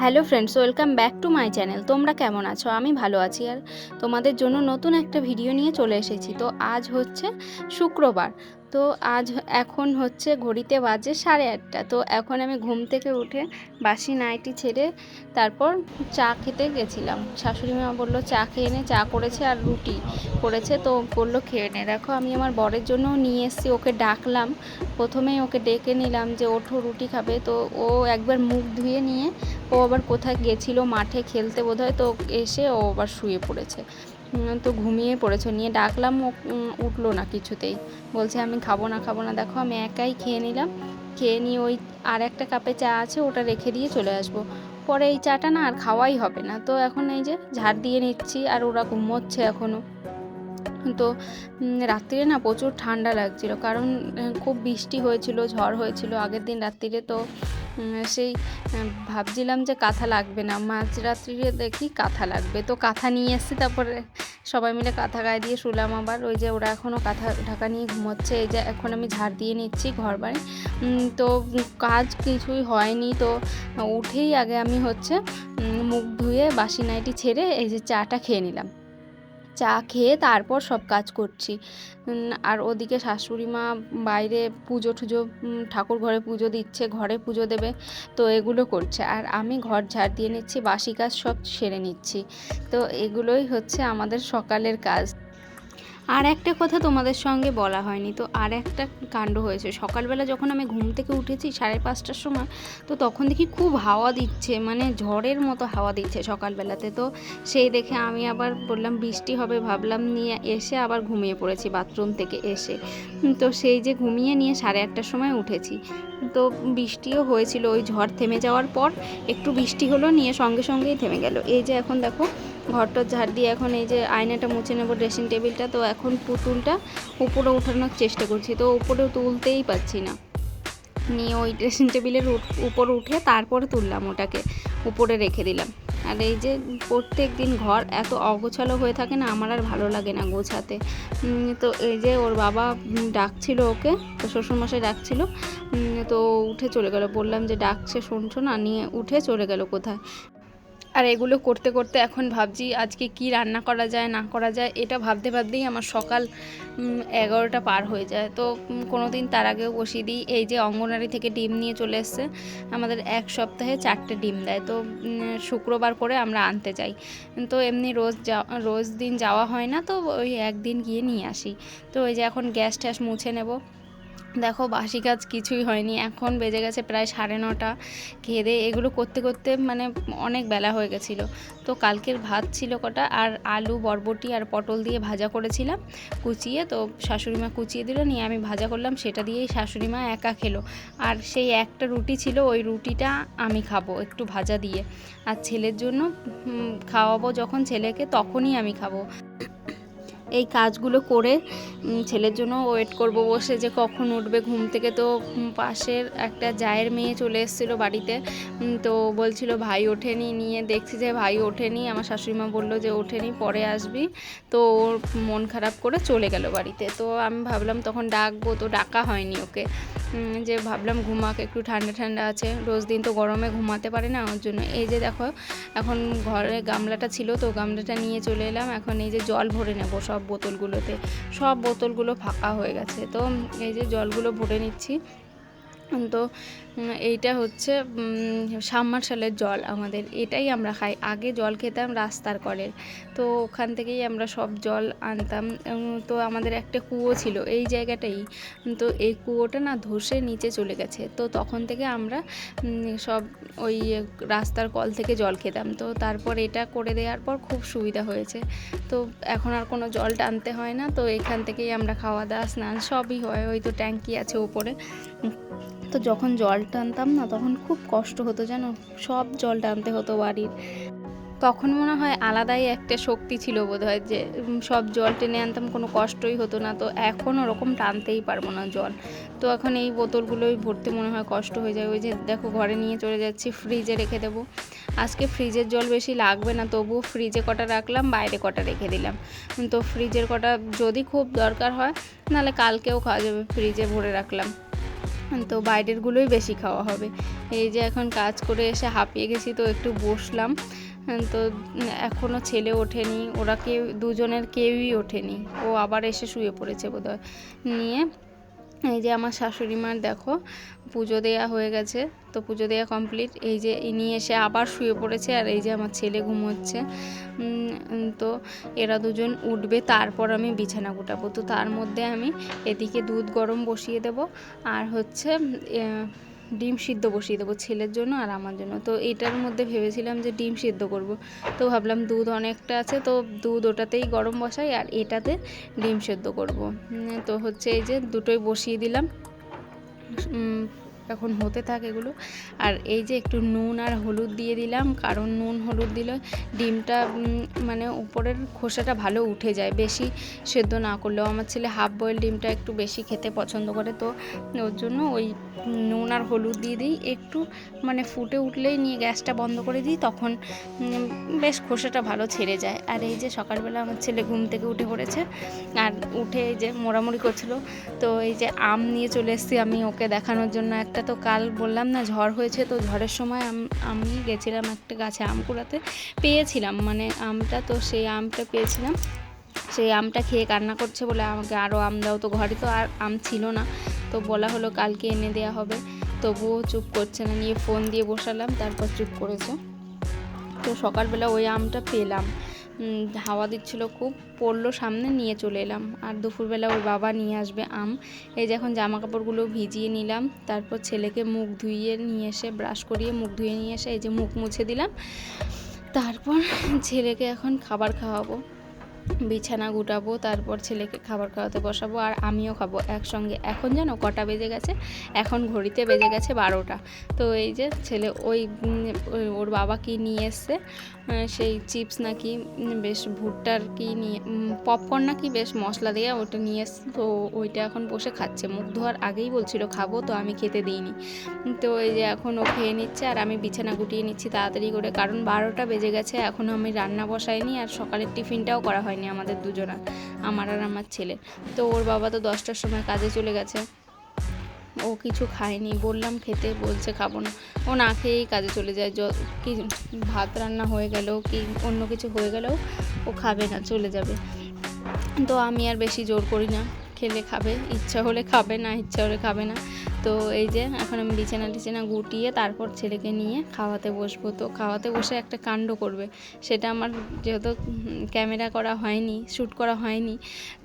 Hello friends, welcome back to my channel. তোমরা কেমন আছো? আমি ভালো আছি। আর তোমাদের জন্য নতুন একটা ভিডিও নিয়ে চলে এসেছি। তো আজ হচ্ছে শুক্রবার। তো আজ এখন হচ্ছে ঘড়িতে বাজে সাড়ে আটটা। তো এখন আমি ঘুম থেকে উঠে বাসি নাইটি ছেড়ে তারপর চা খেতে গেছিলাম। শাশুড়ি মা বলল, চা খেয়ে নে, চা করেছে আর রুটি করেছে। তো বলল, খেয়ে নে। দেখো, আমি আমার বরের জন্য নিয়ে এসেছি, ওকে ডাকলাম। প্রথমেই ওকে ডেকে নিলাম যে, ওঠো, রুটি খাবে। তো ও একবার মুখ ধুয়ে নিয়ে ও আবার কোথায় গেছিল মাঠে খেলতে বোধহয়, তো এসে ও আবার শুয়ে পড়েছে। তো ঘুমিয়ে পড়েছে। নিয়ে ডাকলাম উঠল না কিছুতেই। বলছে, আমি খাব না খাব না। দেখো, আমি একাই খেয়ে নিলাম। খেয়ে নিয়ে ওই আর একটা কাপে চা আছে, ওটা রেখে দিয়ে চলে আসব। পরে এই চাটা না আর খাওয়াই হবে না। তো এখন এই যে ঝাড় দিয়ে নিচ্ছি, আর ওরা ঘুমোচ্ছে এখনও তো রাত্রিরে না প্রচুর ঠান্ডা লাগছিল। কারণ খুব বৃষ্টি হয়েছিল, ঝড় হয়েছিল আগের দিন রাত্রিরে। তো সেই ভাবছিলাম যে কাঁথা লাগবে না। মাঝরাত্রিরে দেখি কাঁথা লাগবে। তো কাঁথা নিয়ে এসেছি, তারপরে সবাই মিলে কাঁথা গায়ে দিয়ে শুলাম আবার। ওই যে ওরা এখনও কাঁথা ঢাকা নিয়ে ঘুমোচ্ছে, এই যে এখন আমি ঝাড় দিয়ে নিচ্ছি ঘর বাড়ি তো কাজ কিছুই হয়নি, তো উঠেই আগে আমি হচ্ছে মুখ ধুয়ে বাসি নাইটি ছেড়ে এই যে চাটা খেয়ে নিলাম। চা খেয়ে তারপর সব কাজ করছি। আর ওদিকে শাশুড়ি মা বাইরে পুজো টুজো ঠাকুর ঘরে পুজো দিচ্ছে, ঘরে পুজো দেবে, তো এগুলো করছে। আর আমি ঘর ঝাড় দিয়ে নিচ্ছি, বাসি কাজ সব সেরে নিচ্ছি। তো এগুলোই হচ্ছে আমাদের সকালের কাজ। আর একটা কথা তোমাদের সঙ্গে বলা হয়নি, তো আর একটা কাণ্ড হয়েছে। সকালবেলা যখন আমি ঘুম থেকে উঠেছি সাড়ে পাঁচটার সময়, তো তখন দেখি খুব হাওয়া দিচ্ছে মানে ঝড়ের মতো হাওয়া দিচ্ছে সকালবেলাতে। তো সেই দেখে আমি আবার বললাম, বৃষ্টি হবে, ভাবলাম নিয়ে এসে আবার ঘুমিয়ে পড়েছি বাথরুম থেকে এসে। তো সেই যে ঘুমিয়ে নিয়ে সাড়ে আটটার সময় উঠেছি। তো বৃষ্টিও হয়েছিল, ওই ঝড় থেমে যাওয়ার পর একটু বৃষ্টি হলো, নিয়ে সঙ্গে সঙ্গেই থেমে গেল। এই যে এখন দেখো ঘরটা ঝাড় দিয়ে এখন এই যে আয়নাটা মুছে নেব ড্রেসিং টেবিলটা তো এখন পুতুলটা উপরে ওঠানোর চেষ্টা করছি। তো উপরে তুলতেই পারছি না। নিয়ে ওই ড্রেসিং টেবিলের উপর উঠে তারপরে তুললাম ওটাকে, উপরে রেখে দিলাম। আর এই যে প্রত্যেক দিন ঘর এত অগোছালো হয়ে থাকে না, আমার আর ভালো লাগে না গোছাতে। তো এই যে ওর বাবা ডাকছিল ওকে, তো শ্বশুরমশাই ডাকছিল তো উঠে চলে গেল। বললাম যে, ডাকছে, শুনছো না? নিয়ে উঠে চলে গেল কোথায়। আর এগুলো করতে করতে এখন ভাবছি আজকে কি রান্না করা যায়, না করা যায়, এটা ভাবতে ভাবতেই আমার সকাল এগারোটা পার হয়ে যায়। তো কোনো দিন তার আগেও বসিয়ে দিই। এই যে অঙ্গনারী থেকে ডিম নিয়ে চলে এসছে, আমাদের এক সপ্তাহে চারটে ডিম দেয়। তো শুক্রবার করে আমরা আনতে যাই। তো, এমনি রোজ যা রোজ দিন যাওয়া হয় না, তো ওই একদিন গিয়ে নিয়ে আসি। তো, ওই যে এখন গ্যাস ট্যাস মুছে নেব। দেখো বাসি কাজ কিছুই হয়নি। এখন বেজে গেছে প্রায় সাড়ে নটা। খেয়ে এগুলো করতে করতে মানে অনেক বেলা হয়ে গেছিল। তো কালকের ভাত ছিল কটা আর আলু, বরবটি আর পটল দিয়ে ভাজা করেছিলাম। কুচিয়ে তো শাশুড়িমা কুচিয়ে দিল, নিয়ে আমি ভাজা করলাম। সেটা দিয়েই শাশুড়ি মা একা খেলো। আর সেই একটা রুটি ছিল, ওই রুটিটা আমি খাব একটু ভাজা দিয়ে। আর ছেলের জন্য খাওয়াবো যখন ছেলেকে, তখনই আমি খাব। এই কাজগুলো করে ছেলের জন্য ওয়েট করব বসে যে কখন উঠবে। ঘুম থেকে তো পাশের একটা জায়ের মেয়ে চলে এসেছিল বাড়িতে। তো বলছিল, ভাই, ওঠেনি। নিয়ে দেখছি যে, ভাই, ওঠেনি। আমার শাশুড়িমা বলল যে, ওঠেনি, পরে আসবি। তো ওর মন খারাপ করে চলে গেল বাড়িতে। তো আমি ভাবলাম, তখন ডাকবো। তো ডাকা হয়নি ওকে। যে ভাবলাম ঘুমাক, একটু ঠান্ডা ঠান্ডা আছে, রোজ দিন তো গরমে ঘুমাতে পারে না ওর জন্য। এই যে দেখো, এখন ঘরে গামলাটা ছিল তো গামলাটা নিয়ে চলে এলাম, এখন এই যে জল ভরে নেব সব বোতলগুলোতে। সব বোতলগুলো ফাঁকা হয়ে গেছে। তো এই যে জলগুলো ভরে নিচ্ছি। তো এইটা হচ্ছে সাবমার্শালের জল আমাদের। এটাই আমরা খাই। আগে জল খেতাম রাস্তার কলের তো ওখান থেকেই আমরা সব জল আনতাম। তো আমাদের একটা কুয়ো ছিল এই জায়গাটাই। তো এই কুয়োটা না ধসে নিচে চলে গেছে। তো তখন থেকে আমরা সব ওই রাস্তার কল থেকে জল খেতাম। তো তারপর এটা করে দেওয়ার পর খুব সুবিধা হয়েছে। তো এখন আর কোনো জল টানতে হয় না। তো এখান থেকেই আমরা খাওয়া দাওয়া স্নান সবই হয়। ওই তো ট্যাঙ্কি আছে উপরে তো যখন জল টানতাম না, তখন খুব কষ্ট হতো জানো? সব জল টানতে হতো বাড়ির। তখন মনে হয় আলাদাই একটা শক্তি ছিল বোধহয় যে সব জল টেনে আনতাম, কোনো কষ্টই হতো না। তো এখন ওরকম টানতেই পারব না জল। তো এখন এই বোতলগুলোই ভরতে মনে হয় কষ্ট হয়ে যায়। ওই যে দেখো, ঘরে নিয়ে চলে যাচ্ছি, ফ্রিজে রেখে দেবো। আজকে ফ্রিজের জল বেশি লাগবে না, তবুও ফ্রিজে কটা রাখলাম, বাইরে কটা রেখে দিলাম। তো ফ্রিজের কটা যদি খুব দরকার হয়, নাহলে কালকেও খাওয়া যাবে, ফ্রিজে ভরে রাখলাম। তো বাইরেরগুলোই বেশি খাওয়া হবে। এই যে এখন কাজ করে এসে হাঁপিয়ে গেছি তো একটু বসলাম। তো এখনও ছেলে ওঠেনি, ওরা কেউ, দুজনের কেউই ওঠেনি। ও আবার এসে শুয়ে পড়েছে বোধহয়। নিয়ে এই যে আমার শাশুড়ি মার দেখো, পুজো দেয়া হয়ে গেছে, তো পুজো দেয়া কমপ্লিট এই যে ইনি এসে আবার শুয়ে পড়েছে আর এই যে আমার ছেলে ঘুমোচ্ছে। তো এরা দুজন উঠবে, তারপর আমি বিছানা গোটাবো। তো তার মধ্যে আমি এদিকে দুধ গরম বসিয়ে দেব। আর হচ্ছে ডিম সিদ্ধ বসিয়ে দেবো ছেলের জন্য আর আমার জন্য। তো এটার মধ্যে ভেবেছিলাম যে ডিম সিদ্ধ করব। তো ভাবলাম দুধ অনেকটা আছে, তো দুধ ওটাতেই গরম বসাই আর এটাতে ডিম সেদ্ধ করব। তো হচ্ছে এই যে দুটোই বসিয়ে দিলাম। এখন হতে থাকে এগুলো। আর এই যে একটু নুন আর হলুদ দিয়ে দিলাম, কারণ নুন হলুদ দিলে ডিমটা মানে উপরের খোসাটা ভালো উঠে যায়, বেশি সেদ্ধ না করলেও। আমার ছেলে হাফ বয়েল ডিমটা একটু বেশি খেতে পছন্দ করে, তো ওর জন্য ওই নুন আর হলুদ দিয়ে দিই। একটু মানে ফুটে উঠলেই নিয়ে গ্যাসটা বন্ধ করে দিই, তখন বেশ খোসাটা ভালো ছেড়ে যায়। আর এই যে সকালবেলা আমার ছেলে ঘুম থেকে উঠে পড়েছে, আর উঠে এই যে মোড়ামুড়ি করছিল, তো এই যে আম নিয়ে চলে এসেছি আমি ওকে দেখানোর জন্য একটা তো কাল বললাম না, ঝড় হয়েছে তো ঝড়ের সময় আম- গেছিলাম একটা গাছে আম কুড়াতে। পেয়েছিলাম মানে আমটা তো সেই আমটা পেয়েছিলাম। সেই আমটা খেয়ে কান্না করছে বলে আমাকে আরও আম দাও, তো ঘরে তো আর আম ছিল না। তো বলা হলো কালকে এনে দেওয়া হবে। তবুও চুপ করছে না, নিয়ে ফোন দিয়ে বসালাম, তারপর চুপ করেছে। তো সকালবেলা ওই আমটা পেলাম। হাওয়া দিচ্ছিল খুব, পড়ল সামনে, নিয়ে চলে এলাম। আর দুপুরবেলা ওর বাবা নিয়ে আসবে আম। এই যখন জামা কাপড়গুলো ভিজিয়ে নিলাম, তারপর ছেলেকে মুখ ধুইয়ে নিয়ে এসে, ব্রাশ করিয়ে মুখ ধুয়ে নিয়ে এসে, এই যে মুখ মুছে দিলাম। তারপর ছেলেকে এখন খাবার খাওয়াবো। বিছানা গুটাবো, তারপর ছেলেকে খাবার খাওয়াতে বসাবো আর আমিও খাব একসঙ্গে। এখন জানো কটা বেজে গেছে? এখন ঘড়িতে বেজে গেছে বারোটা। তো এই যে ছেলে ওই ওর বাবা কি নিয়ে এসছে সেই চিপস নাকি বেশ ভুট্টার কি নিয়ে পপকর্ন নাকি বেশ মশলা দিয়ে ওটা নিয়ে এসছে। তো ওইটা এখন বসে খাচ্ছে। মুখ ধোয়ার আগেই বলছিল, খাব তো, আমি খেতে দিইনি। তো এই যে এখন ও খেয়ে নিচ্ছে আর আমি বিছানা গুটিয়ে নিচ্ছি তাড়াতাড়ি করে। কারণ বারোটা বেজে গেছে এখনও আমি রান্না বসাইনি আর সকালের টিফিনটাও করা হয়নি আমাদের দুজনার আমার আর আমার ছেলে। তো ওর বাবা তো দশটার সময় কাজে চলে গেছে। ও কিছু খায়নি, বললাম খেতে, বলছে খাব না। ও না খেয়েই কাজে চলে যায়। কি ভাত রান্না হয়ে গেলেও কি অন্য কিছু হয়ে গেলেও ও খাবে না, চলে যাবে। তো আমি আর বেশি জোর করি না। খেলে খাবে, ইচ্ছা হলে খাবে না, ইচ্ছা হলে খাবে না। তো এই যে এখন আমি বিছানা টিছানা গুটিয়ে তারপর ছেলেকে নিয়ে খাওয়াতে বসবো। তো খাওয়াতে বসে একটা কাণ্ড করবে। সেটা আমার যেহেতু ক্যামেরা করা হয়নি, শ্যুট করা হয়নি,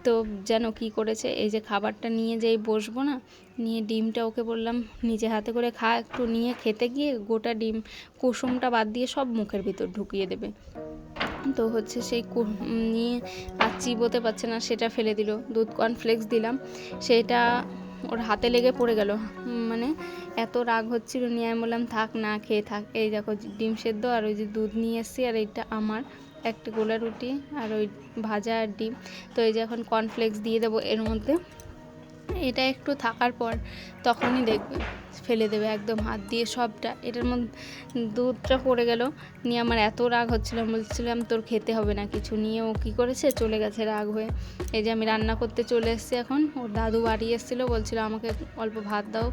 তো যেন কি করেছে, এই যে খাবারটা নিয়ে যেই বসবো না, নিয়ে ডিমটা ওকে বললাম, নিজে হাতে করে খা, একটু নিয়ে খেতে গিয়ে গোটা ডিম, কুসুমটা বাদ দিয়ে সব মুখের ভিতর ঢুকিয়ে দেবে। তো হচ্ছে সেই নিয়ে আর চিবোতে পারছে না, সেটা ফেলে দিল। দুধ কর্নফ্লেক্স দিলাম। সেটা ওর হাতে লেগে পড়ে গেল। মানে এত রাগ হচ্ছিল। নিয়ে আমি বললাম, থাক, না খেয়ে থাক। এই দেখো ডিম সেদ্ধ আর ওই যে দুধ নিয়ে এসছি আর এইটা আমার। একটা গোলা রুটি আর ওই ভাজা আর ডিম। তো এই যে এখন কর্নফ্লেক্স দিয়ে দেবো এর মধ্যে। এটা একটু থাকার পর তখনই দেখবে। ফেলে দেবে একদম হাত দিয়ে সবটা। এটার মধ্যে দুধটা পড়ে গেল। নিয়ে আমার এত রাগ হচ্ছিল। বলছিলাম, তোর খেতে হবে না কিছু। নিয়ে ও কী করেছে? চলে গেছে রাগ হয়ে। এই যে আমি রান্না করতে চলে এসেছি এখন। ওর দাদু বাড়ি এসেছিল। বলছিল, আমাকে অল্প ভাত দাও।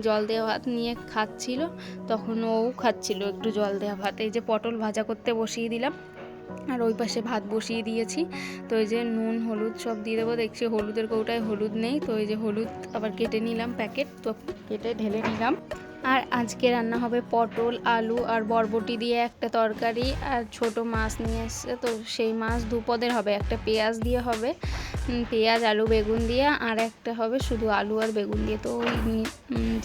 জল দেওয়া ভাত নিয়ে খাচ্ছিল। তখন ও খাচ্ছিল একটু জল দেওয়া ভাত। এই যে পটল ভাজা করতে বসিয়ে দিলাম। আর ওই পাশে ভাত বসিয়ে দিয়েছি। তো এই যে নুন, হলুদ সব দিয়ে দেবো। দেখছি হলুদের কৌটায় হলুদ নেই। তো এই যে হলুদ আবার কেটে নিলাম প্যাকেট। তো কেটে ঢেলে নিলাম। আর আজকে রান্না হবে পটল, আলু আর বরবটি দিয়ে একটা তরকারি। আর ছোট মাছ নিয়ে এসছে। তো সেই মাছ দুপদের হবে। একটা পেঁয়াজ দিয়ে হবে পেঁয়াজ, আলু, বেগুন দিয়ে। আর একটা হবে শুধু আলু আর বেগুন দিয়ে। তো ওই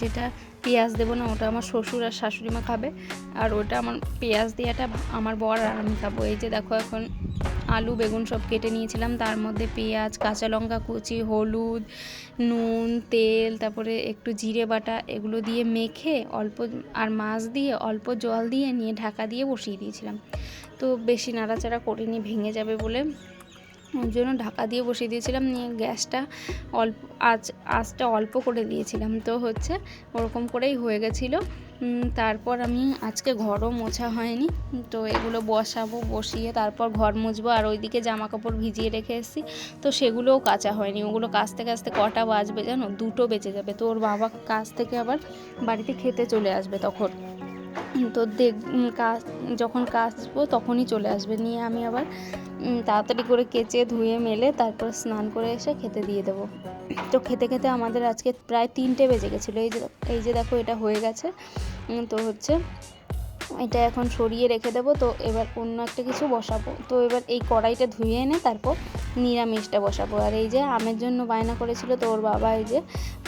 যেটা পেঁয়াজ দেবো না, ওটা আমার শ্বশুর আর শাশুড়ি মা খাবে। আর ওটা আমার পেঁয়াজ দেওয়াটা আমার বর আর আমি খাব। এই যে দেখো এখন আলু, বেগুন সব কেটে নিয়েছিলাম। তার মধ্যে পেঁয়াজ, কাঁচা লঙ্কা কুচি, হলুদ, নুন, তেল, তারপরে একটু জিরে বাটা, এগুলো দিয়ে মেখে অল্প আর মাছ দিয়ে অল্প জল দিয়ে নিয়ে ঢাকা দিয়ে বসিয়ে দিয়েছিলাম। তো বেশি নাড়াচাড়া করিনি, ভেঙে যাবে বলে। ওই জন্য ঢাকা দিয়ে বসিয়ে দিয়েছিলাম, নিয়ে গ্যাসটা অল্প আঁচ আঁচটা অল্প করে দিয়েছিলাম। তো হচ্ছে ওরকম করেই হয়ে গেছিল। তারপর আমি আজকে ঘরও মোছা হয়নি। তো এগুলো বসাবো, বসিয়ে তারপর ঘর মুছবো। আর ওইদিকে জামা কাপড় ভিজিয়ে রেখে এসেছি। তো সেগুলোও কাচা হয়নি। ওগুলো কাচতে কাচতে কটা বাজবে জানো? দুটো বেঁচে যাবে। তো ওর বাবা কাছ থেকে আবার বাড়িতে খেতে চলে আসবে তখন। তো দেখ কাজ, যখন কাচবো তখনই চলে আসবে। নিয়ে আমি আবার তাড়াতাড়ি করে কেচে, ধুয়ে, মেলে তারপর স্নান করে এসে খেতে দিয়ে দেবো। তো খেতে খেতে আমাদের আজকে প্রায় তিনটে বেজে গেছিল। এই যে এই যে দেখো এটা হয়ে গেছে। তো হচ্ছে এটা এখন সরিয়ে রেখে দেবো। তো এবার অন্য একটা কিছু বসাবো। তো এবার এই কড়াইটা ধুয়ে এনে তারপর নিরামিষটা বসাবো। আর এই যে আমের জন্য বায়না করেছিল তো ওর বাবা এই যে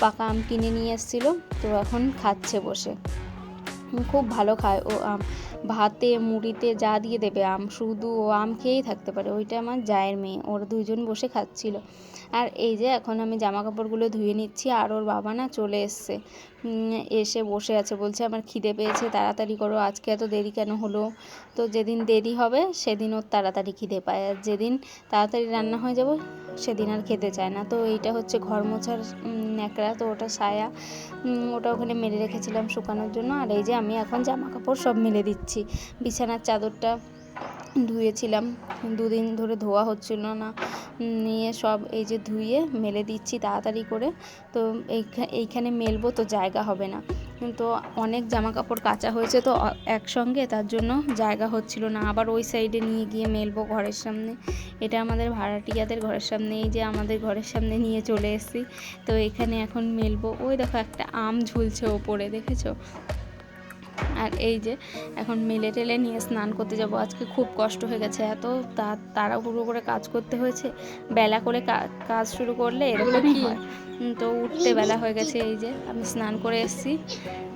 পাকা আম কিনে নিয়ে এসেছিল। তো এখন খাচ্ছে বসে। খুব ভালো খায়। ও আম, ভাতে, মুড়িতে যা দিয়ে দেবে আম, শুধু ও আম খেয়েই থাকতে পারে। ওইটা আমার জায়ের মেয়ে, ওরা দুজন বসে খাচ্ছিল। আর এই যে এখন আমি জামা কাপড়গুলো ধুয়ে নিচ্ছি, আর ওর বাবা না চলে এসছে। এসে বসে আছে। বলছে, আমার খিদে পেয়েছে, তাড়াতাড়ি করো, আজকে এত দেরি কেন হলো? তো যেদিন দেরি হবে সেদিন ওর তাড়াতাড়ি খিদে পায়। আর যেদিন তাড়াতাড়ি রান্না হয়ে যাব, সেদিন আর খেতে চায় না। তো এইটা হচ্ছে ঘর মোছার ন্যাকড়া। তো ওটা সায়া ওটা ওখানে মেলে রেখেছিলাম শুকানোর জন্য। আর এই যে আমি এখন জামা কাপড় সব মেলে দিচ্ছি। বিছানার চাদরটা ধুয়েছিলাম। দুদিন ধরে ধোয়া হচ্ছিল না। নিয়ে সব এই যে ধুয়ে মেলে দিচ্ছি তাড়াতাড়ি করে। তো এইখা- এইখানে মেলবো তো জায়গা হবে না। তো অনেক জামা কাপড় কাচা হয়েছে তো একসঙ্গে তার জন্য জায়গা হচ্ছিল না। আবার ওই সাইডে নিয়ে গিয়ে মেলবো ঘরের সামনে। এটা আমাদের ভাড়াটিয়াদের ঘরের সামনে, এই যে আমাদের ঘরের সামনে নিয়ে চলে এসেছি। তো এখানে এখন মেলবো। ওই দেখো একটা আম ঝুলছে ওপরে, দেখেছ? আর এই যে এখন মেলে টেলে নিয়ে স্নান করতে যাব। আজকে খুব কষ্ট হয়ে গেছে এত তা- তাড়াহুড়ো করে কাজ করতে হয়েছে। বেলা করে কাজ শুরু করলে এরকমই হয়। তো উঠতে বেলা হয়ে গেছে এই যে আমি স্নান করে এসেছি।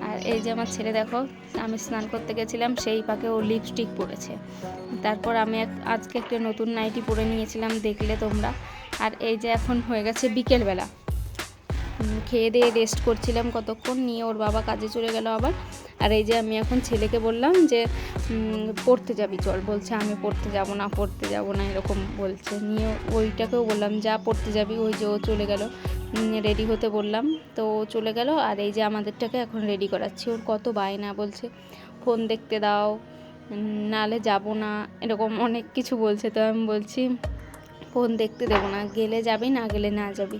আর এই যে আমার ছেলে দেখো আমি স্নান করতে গেছিলাম সেই পাকে ও লিপস্টিক পরেছে। তারপর আমি এক- আজকে একটা নতুন নাইটি পরে নিয়েছিলাম দেখলে তোমরা। আর এই যে এখন হয়ে গেছে বিকেলবেলা খেয়ে দিয়ে রেস্ট করছিলাম কতক্ষণ নিয়ে ওর বাবা কাজে চলে গেল আবার। আর এই যে আমি এখন ছেলেকে বললাম যে পড়তে যাবি চল। বলছে, আমি পড়তে যাব না, পড়তে যাব না, এরকম বলছে। নিয়ে ওইটাকেও বললাম, যা পড়তে যাবি, ওই যে ও চলে গেল। রেডি হতে বললাম। তো চলে গেল, আর এই যে আমাদেরটাকে এখন রেডি করাচ্ছি। ওর কত বায়না বলছে, ফোন দেখতে দাও নালে যাব না। এরকম অনেক কিছু বলছে। তো আমি বলছি, ফোন দেখতে দেবো না, গেলে যাবি, না গেলে না যাবি।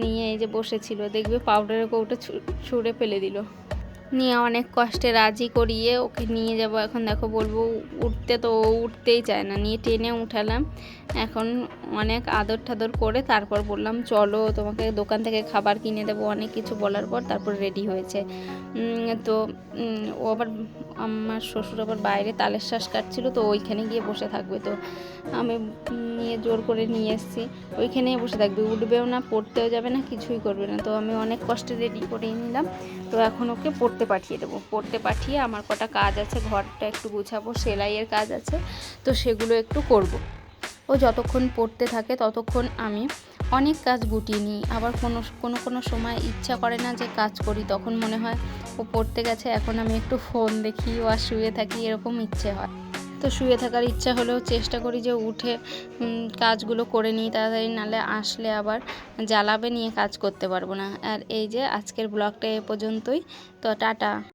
নিয়ে এই যে বসেছিল, দেখবে পাউডারের কৌটা ছুঁড়ে ফেলে দিল। নিয়ে অনেক কষ্টে রাজি করিয়ে ওকে নিয়ে যাব। এখন দেখো বলব, উঠতে তো ও উঠতেই চায় না। নিয়ে টেনে উঠালাম। এখন অনেক আদর ঠাদর করে তারপর বললাম, চলো তোমাকে দোকান থেকে খাবার কিনে দেবো। অনেক কিছু বলার পর তারপর রেডি হয়েছে। তো ও আবার আমার শ্বশুর আবার বাইরে তালের শ্বাস কাটছিল, তো ওইখানে গিয়ে বসে থাকবে। তো আমি নিয়ে জোর করে নিয়ে এসেছি। ওইখানেই বসে থাকবে। উঠবেও না, পড়তেও যাবে না, কিছুই করবে না। তো আমি অনেক কষ্টে রেডি করে নিলাম। তো এখন ওকে পড়তে পাঠিয়ে দেবো। পড়তে পাঠিয়ে আমার কটা কাজ আছে, ঘরটা একটু গুছাবো, সেলাইয়ের কাজ আছে, তো সেগুলো একটু করব। ও যতক্ষণ পড়তে থাকে ততক্ষণ আমি অনেক কাজ গুটিয়ে নিই। আবার কোনো কোনো কোনো সময় ইচ্ছা করে না যে কাজ করি, তখন মনে হয় ও পড়তে গেছে, এখন আমি একটু ফোন দেখি, ও শুয়ে থাকি, এরকম ইচ্ছে হয়। তো শুয়ে থাকার ইচ্ছা হলেও চেষ্টা করি যে উঠে কাজগুলো করে নিই তাড়াতাড়ি, নালে আসলে আবার জ্বালাবে, নিয়ে কাজ করতে পারব না। আর এই যে আজকের ব্লগটা এ পর্যন্তই। তো টাটা।